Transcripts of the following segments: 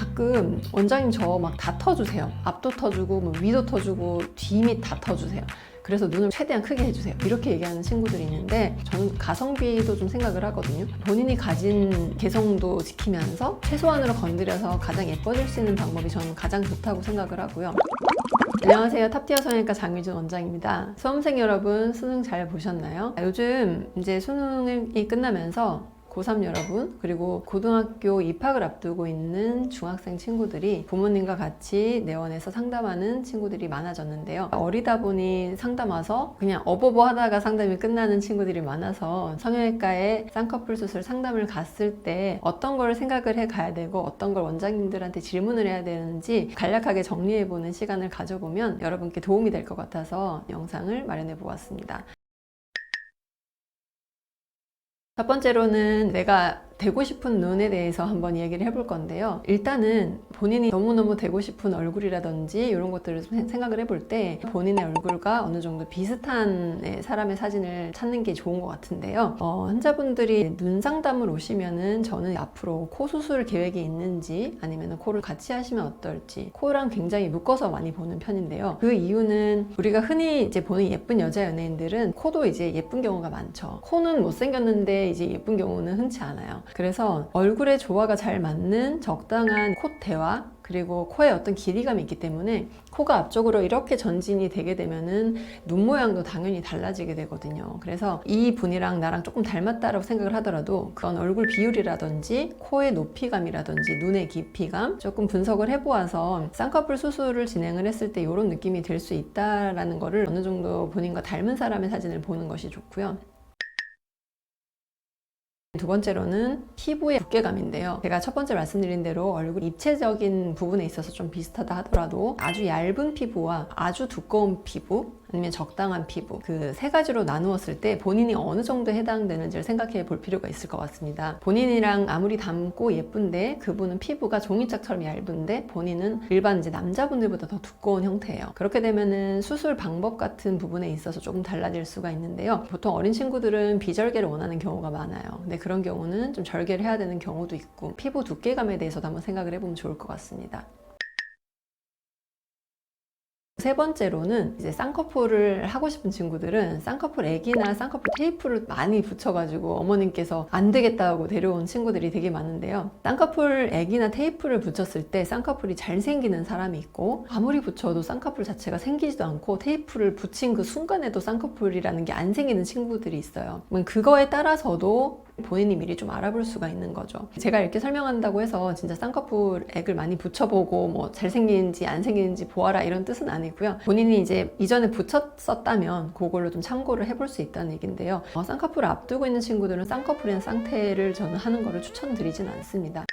가끔 원장님 저 막 다 터주세요. 앞도 터주고 뭐 위도 터주고 뒤 밑 다 터주세요. 그래서 눈을 최대한 크게 해주세요. 이렇게 얘기하는 친구들이 있는데 저는 가성비도 좀 생각을 하거든요. 본인이 가진 개성도 지키면서 최소한으로 건드려서 가장 예뻐질 수 있는 방법이 저는 가장 좋다고 생각을 하고요. 안녕하세요. 탑티어 성형외과 장유준 원장입니다. 수험생 여러분 수능 잘 보셨나요? 요즘 이제 수능이 끝나면서 고3 여러분, 그리고 고등학교 입학을 앞두고 있는 중학생 친구들이 부모님과 같이 내원해서 상담하는 친구들이 많아졌는데요. 어리다 보니 상담 와서 그냥 어버버 하다가 상담이 끝나는 친구들이 많아서 성형외과에 쌍꺼풀 수술 상담을 갔을 때 어떤 걸 생각을 해 가야 되고 어떤 걸 원장님들한테 질문을 해야 되는지 간략하게 정리해보는 시간을 가져보면 여러분께 도움이 될 것 같아서 영상을 마련해 보았습니다. 첫 번째로는 내가 되고 싶은 눈에 대해서 한번 이야기를 해볼 건데요. 일단은 본인이 너무너무 되고 싶은 얼굴이라든지 이런 것들을 좀 생각을 해볼 때 본인의 얼굴과 어느 정도 비슷한 네, 사람의 사진을 찾는 게 좋은 것 같은데요. 어, 환자분들이 눈 상담을 오시면은 저는 앞으로 코 수술 계획이 있는지 아니면 코를 같이 하시면 어떨지 코랑 굉장히 묶어서 많이 보는 편인데요. 그 이유는 우리가 흔히 이제 보는 예쁜 여자 연예인들은 코도 이제 예쁜 경우가 많죠. 코는 못생겼는데 이제 예쁜 경우는 흔치 않아요. 그래서 얼굴의 조화가 잘 맞는 적당한 콧대와 그리고 코에 어떤 길이감이 있기 때문에 코가 앞쪽으로 이렇게 전진이 되게 되면은 눈 모양도 당연히 달라지게 되거든요. 그래서 이 분이랑 나랑 조금 닮았다라고 생각을 하더라도 그런 얼굴 비율이라든지 코의 높이감이라든지 눈의 깊이감 조금 분석을 해보아서 쌍꺼풀 수술을 진행을 했을 때 이런 느낌이 들 수 있다라는 거를 어느 정도 본인과 닮은 사람의 사진을 보는 것이 좋고요. 두 번째로는 피부의 두께감인데요. 제가 첫 번째 말씀드린 대로 얼굴 입체적인 부분에 있어서 좀 비슷하다 하더라도 아주 얇은 피부와 아주 두꺼운 피부 아니면 적당한 피부 그 세 가지로 나누었을 때 본인이 어느 정도에 해당되는지를 생각해 볼 필요가 있을 것 같습니다. 본인이랑 아무리 닮고 예쁜데 그분은 피부가 종이짝처럼 얇은데 본인은 일반 이제 남자분들보다 더 두꺼운 형태예요. 그렇게 되면은 수술 방법 같은 부분에 있어서 조금 달라질 수가 있는데요. 보통 어린 친구들은 비절개를 원하는 경우가 많아요. 근데 그런 경우는 좀 절개를 해야 되는 경우도 있고 피부 두께감에 대해서도 한번 생각을 해보면 좋을 것 같습니다. 세 번째로는 이제 쌍꺼풀을 하고 싶은 친구들은 쌍꺼풀 액이나 쌍꺼풀 테이프를 많이 붙여가지고 어머님께서 안 되겠다고 데려온 친구들이 되게 많은데요. 쌍꺼풀 액이나 테이프를 붙였을 때 쌍꺼풀이 잘 생기는 사람이 있고 아무리 붙여도 쌍꺼풀 자체가 생기지도 않고 테이프를 붙인 그 순간에도 쌍꺼풀이라는 게 안 생기는 친구들이 있어요. 그거에 따라서도 본인이 미리 좀 알아볼 수가 있는 거죠. 제가 이렇게 설명한다고 해서 진짜 쌍꺼풀 액을 많이 붙여보고 뭐 잘생기는지 안 생기는지 보아라 이런 뜻은 아니 고요. 본인이 이제 이전에 붙였었다면 그걸로 좀 참고를 해볼 수 있다는 얘기인데요. 어, 쌍꺼풀을 앞두고 있는 친구들은 쌍꺼풀이나 쌍태를 저는 하는 거를 추천드리진 않습니다.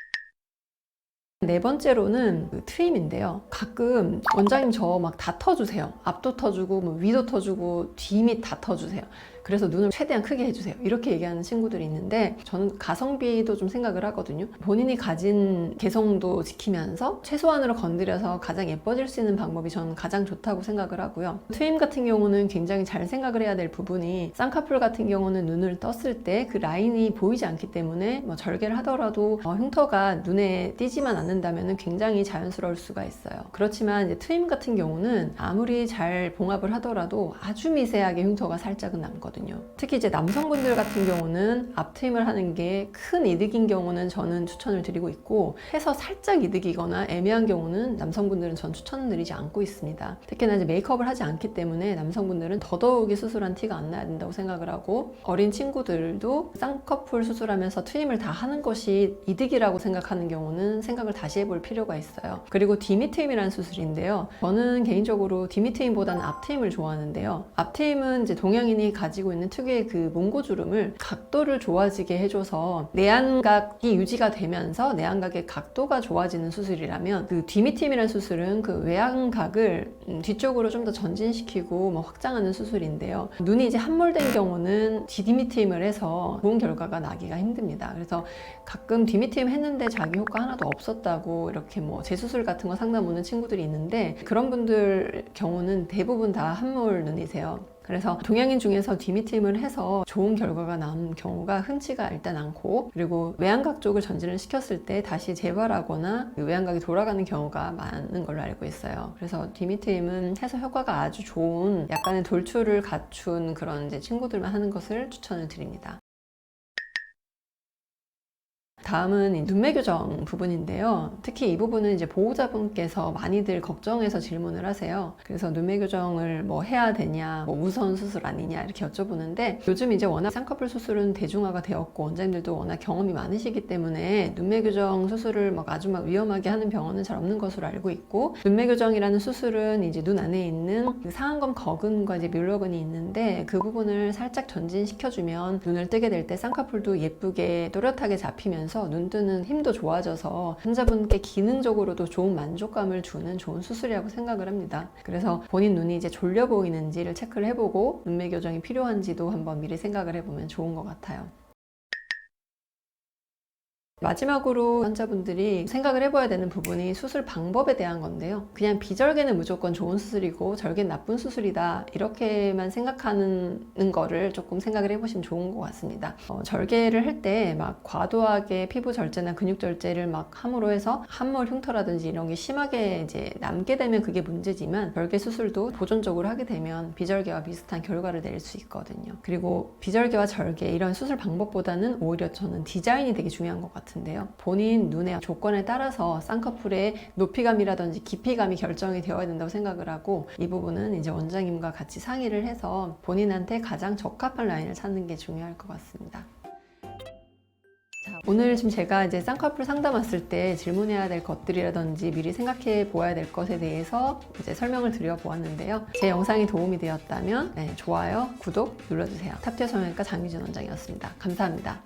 네 번째로는 그 트임인데요. 가끔 원장님 저 막 다 터주세요. 앞도 터주고 뭐 위도 터주고 뒤 밑 다 터주세요. 그래서 눈을 최대한 크게 해주세요. 이렇게 얘기하는 친구들이 있는데 저는 가성비도 좀 생각을 하거든요. 본인이 가진 개성도 지키면서 최소한으로 건드려서 가장 예뻐질 수 있는 방법이 저는 가장 좋다고 생각을 하고요. 트임 같은 경우는 굉장히 잘 생각을 해야 될 부분이 쌍꺼풀 같은 경우는 눈을 떴을 때 그 라인이 보이지 않기 때문에 뭐 절개를 하더라도 어, 흉터가 눈에 띄지만 않는다면 굉장히 자연스러울 수가 있어요. 그렇지만 트임 같은 경우는 아무리 잘 봉합을 하더라도 아주 미세하게 흉터가 살짝은 남거든요. 특히 이제 남성분들 같은 경우는 앞트임을 하는 게 큰 이득인 경우는 저는 추천을 드리고 있고 해서 살짝 이득이거나 애매한 경우는 남성분들은 전 추천드리지 않고 있습니다. 특히나 이제 메이크업을 하지 않기 때문에 남성분들은 더더욱이 수술한 티가 안 나야 된다고 생각을 하고 어린 친구들도 쌍꺼풀 수술하면서 트임을 다 하는 것이 이득이라고 생각하는 경우는 생각을 다시 해볼 필요가 있어요. 그리고 디미트임이라는 수술인데요. 저는 개인적으로 디미트임보다는 앞트임을 좋아하는데요. 앞트임은 이제 동양인이 가지고 있는 특유의 그 몽고주름을 각도를 좋아지게 해줘서 내안각이 유지가 되면서 내안각의 각도가 좋아지는 수술이라면 그 디미팀이라는 수술은 그 외안각을 음, 뒤쪽으로 좀 더 전진시키고 뭐 확장하는 수술인데요. 눈이 이제 함몰된 경우는 디미팀을 해서 좋은 결과가 나기가 힘듭니다. 그래서 가끔 디미팀 했는데 자기 효과 하나도 없었다고 이렇게 뭐 재수술 같은 거 상담 오는 친구들이 있는데 그런 분들 경우는 대부분 다 함몰 눈이세요. 그래서 동양인 중에서 디미팀을 해서 좋은 결과가 나온 경우가 흔치가 일단 않고 그리고 외양각 쪽을 전진을 시켰을 때 다시 재발하거나 그 외양각이 돌아가는 경우가 많은 걸로 알고 있어요. 그래서 디미트임은 해서 효과가 아주 좋은 약간의 돌출을 갖춘 그런 이제 친구들만 하는 것을 추천을 드립니다. 다음은 이 눈매 교정 부분인데요. 특히 이 부분은 이제 보호자분께서 많이들 걱정해서 질문을 하세요. 그래서 눈매 교정을 뭐 해야 되냐, 뭐 우선 수술 아니냐 이렇게 여쭤보는데 요즘 이제 워낙 쌍꺼풀 수술은 대중화가 되었고 원장님들도 워낙 경험이 많으시기 때문에 눈매 교정 수술을 막 아주 막 위험하게 하는 병원은 잘 없는 것으로 알고 있고 눈매 교정이라는 수술은 이제 눈 안에 있는 그 상안검 거근과 이제 뮬러근이 있는데 그 부분을 살짝 전진시켜주면 눈을 뜨게 될 때 쌍꺼풀도 예쁘게 또렷하게 잡히면서 눈 뜨는 힘도 좋아져서 환자분께 기능적으로도 좋은 만족감을 주는 좋은 수술이라고 생각을 합니다. 그래서 본인 눈이 이제 졸려 보이는지를 체크를 해보고 눈매 교정이 필요한지도 한번 미리 생각을 해보면 좋은 것 같아요. 마지막으로 환자분들이 생각을 해봐야 되는 부분이 수술 방법에 대한 건데요. 그냥 비절개는 무조건 좋은 수술이고 절개는 나쁜 수술이다. 이렇게만 생각하는 거를 조금 생각을 해보시면 좋은 것 같습니다. 어, 절개를 할 때 막 과도하게 피부 절제나 근육 절제를 막 함으로 해서 함몰 흉터라든지 이런 게 심하게 이제 남게 되면 그게 문제지만 절개 수술도 보존적으로 하게 되면 비절개와 비슷한 결과를 낼 수 있거든요. 그리고 비절개와 절개 이런 수술 방법보다는 오히려 저는 디자인이 되게 중요한 것 같아요. 같은데요. 본인 눈의 조건에 따라서 쌍꺼풀의 높이감이라든지 깊이감이 결정이 되어야 된다고 생각을 하고 이 부분은 이제 원장님과 같이 상의를 해서 본인한테 가장 적합한 라인을 찾는 게 중요할 것 같습니다. 자, 오늘 지금 제가 이제 쌍꺼풀 상담 왔을 때 질문해야 될 것들이라든지 미리 생각해 보아야 될 것에 대해서 이제 설명을 드려 보았는데요. 제 영상이 도움이 되었다면 네, 좋아요, 구독 눌러주세요. 탑티어 성형외과 장유진 원장이었습니다. 감사합니다.